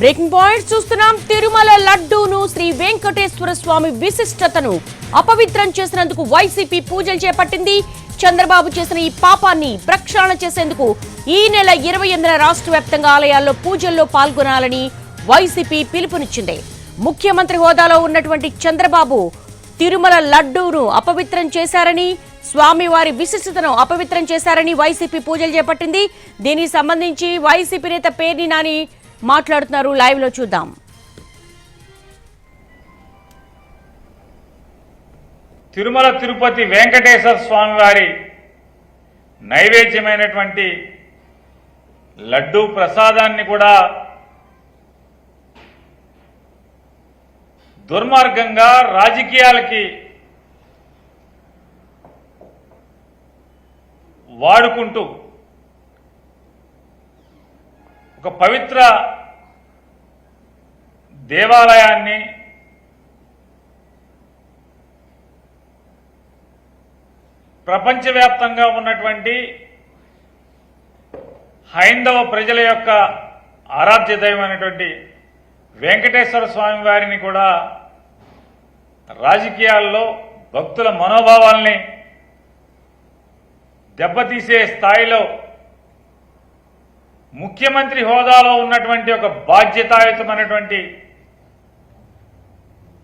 Breaking point చూస్తున్నాం. తిరుమల లడ్డూను శ్రీ వెంకటేశ్వర స్వామి విశిష్టతను అపవిత్రం చేసినందుకు వైసీపీ పూజలు చేపట్టింది. చంద్రబాబు చేసిన ఈ పాపాన్ని ప్రక్షాళన చేసేందుకు ఈ నెల ఇరవై ఎనిమిదిన రాష్ట్ర వ్యాప్తంగా ఆలయాల్లో పూజల్లో పాల్గొనాలని వైసీపీ పిలుపునిచ్చింది. ముఖ్యమంత్రి హోదాలో ఉన్నటువంటి చంద్రబాబు తిరుమల లడ్డూను అపవిత్రం చేశారని స్వామివారి విశిష్టతను అపవిత్రం చేశారని వైసీపీ పూజలు చేపట్టింది. దీనికి సంబంధించి వైసీపీ నేత పేర్ని నాని మాట్లాడుతున్నారు. లైవ్లో చూద్దాం. తిరుమల తిరుపతి వెంకటేశ్వర స్వామి వారి నైవేద్యమైనటువంటి లడ్డూ ప్రసాదాన్ని కూడా దుర్మార్గంగా రాజకీయాలకి వాడుకుంటూ ఒక పవిత్ర దేవాలయాన్ని ప్రపంచవ్యాప్తంగా ఉన్నటువంటి హైందవ ప్రజల యొక్క ఆరాధ్య దైవమైనటువంటి వెంకటేశ్వర స్వామి వారిని కూడా రాజకీయాల్లో భక్తుల మనోభావాల్ని దెబ్బతీసే స్థాయిలో ముఖ్యమంత్రి హోదాలో ఉన్నటువంటి ఒక బాధ్యతాయుతమైనటువంటి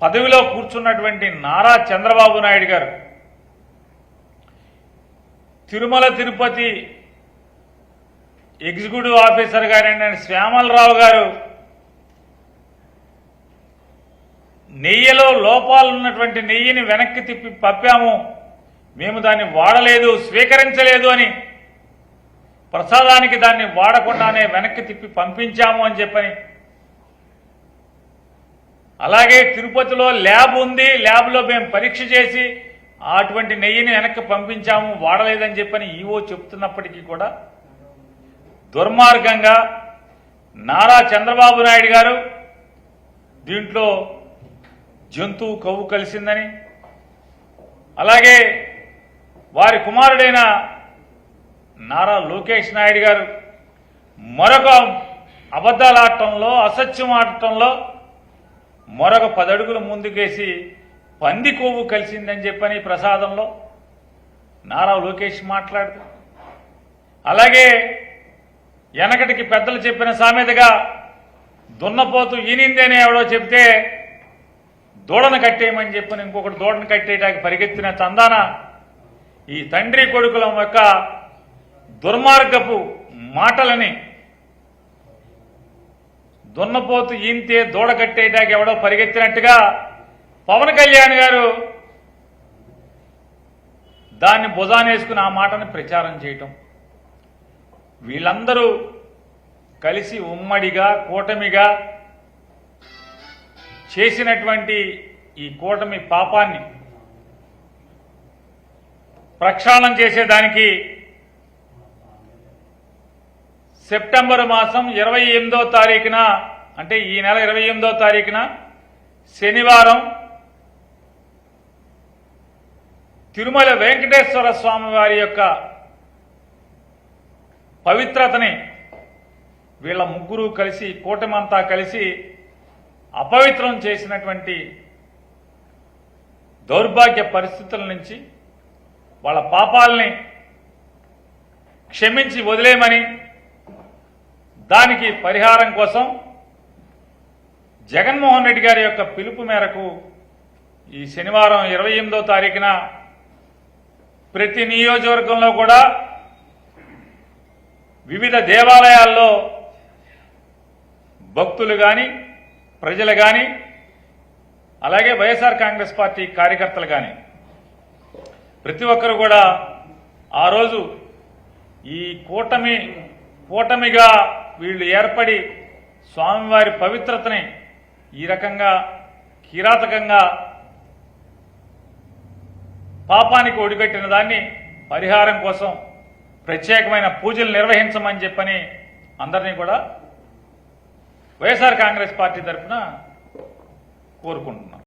పదవిలో కూర్చున్నటువంటి నారా చంద్రబాబు నాయుడు గారు తిరుమల తిరుపతి ఎగ్జిక్యూటివ్ ఆఫీసర్ గారైన శ్యామలరావు గారు నెయ్యిలో లోపాలు ఉన్నటువంటి నెయ్యిని వెనక్కి తిప్పి పంపాము. మేము దాన్ని వాడలేదు స్వీకరించలేదు అని ప్రసాదానికి దాన్ని వాడకుండానే వెనక్కి తిప్పి పంపించాము అని చెప్పని అలాగే తిరుపతిలో ల్యాబ్ ఉంది ల్యాబ్లో మేము పరీక్ష చేసి అటువంటి నెయ్యిని వెనక్కి పంపించాము వాడలేదని చెప్పని ఈవో చెప్తున్నప్పటికీ కూడా దుర్మార్గంగా నారా చంద్రబాబు నాయుడు గారు దీంట్లో జంతువు కవ్వు కలిసిందని అలాగే వారి కుమారుడైన నారా లోకేష్ నాయుడు గారు మరొక అబద్ధాలు ఆడటంలో అసత్యం ఆడటంలో మరొక పదడుగులు ముందుకేసి పంది కొవ్వు కలిసిందని చెప్పని ప్రసాదంలో నారా లోకేష్ మాట్లాడుతూ అలాగే వెనకటికి పెద్దలు చెప్పిన సామెతగా దున్నపోతు ఈనింది అని ఎవడో చెప్తే దూడను కట్టేయమని చెప్పిన ఇంకొకటి దూడను కట్టేయడానికి పరిగెత్తిన చందాన ఈ తండ్రి కొడుకుల యొక్క దుర్మార్గపు మాటలని దున్నపోతు ఈంతే దూడ కట్టేయడానికి ఎవడో పరిగెత్తినట్టుగా పవన్ కళ్యాణ్ గారు దాన్ని భుజానేసుకుని ఆ మాటను ప్రచారం చేయటం. వీళ్ళందరూ కలిసి ఉమ్మడిగా కూటమిగా చేసినటువంటి ఈ కూటమి పాపాన్ని ప్రక్షాళన చేసేదానికి సెప్టెంబర్ మాసం ఇరవై ఎనిమిదో తారీఖున అంటే ఈ నెల ఇరవై ఎనిమిదో తారీఖున శనివారం తిరుమల వెంకటేశ్వర స్వామి వారి యొక్క పవిత్రతని వీళ్ళ ముగ్గురు కలిసి కూటమంతా కలిసి అపవిత్రం చేసినటువంటి దౌర్భాగ్య పరిస్థితుల నుంచి వాళ్ళ పాపాలని క్షమించి వదిలేయమని దానికి పరిహారం కోసం జగన్మోహన్ రెడ్డి గారి యొక్క పిలుపు మేరకు ఈ శనివారం ఇరవై ఎనిమిదో తారీఖున ప్రతి నియోజకవర్గంలో కూడా వివిధ దేవాలయాల్లో భక్తులు కానీ ప్రజలు కానీ అలాగే వైఎస్ఆర్ కాంగ్రెస్ పార్టీ కార్యకర్తలు కానీ ప్రతి ఒక్కరు కూడా ఆ రోజు ఈ కూటమి కూటమిగా వీళ్ళు ఏర్పడి స్వామివారి పవిత్రతని ఈ రకంగా కిరాతకంగా పాపానికి ఒడిగట్టిన దాన్ని పరిహారం కోసం ప్రత్యేకమైన పూజలు నిర్వహించమని చెప్పని అందరినీ కూడా వైఎస్ఆర్ కాంగ్రెస్ పార్టీ తరఫున కోరుకుంటున్నాం.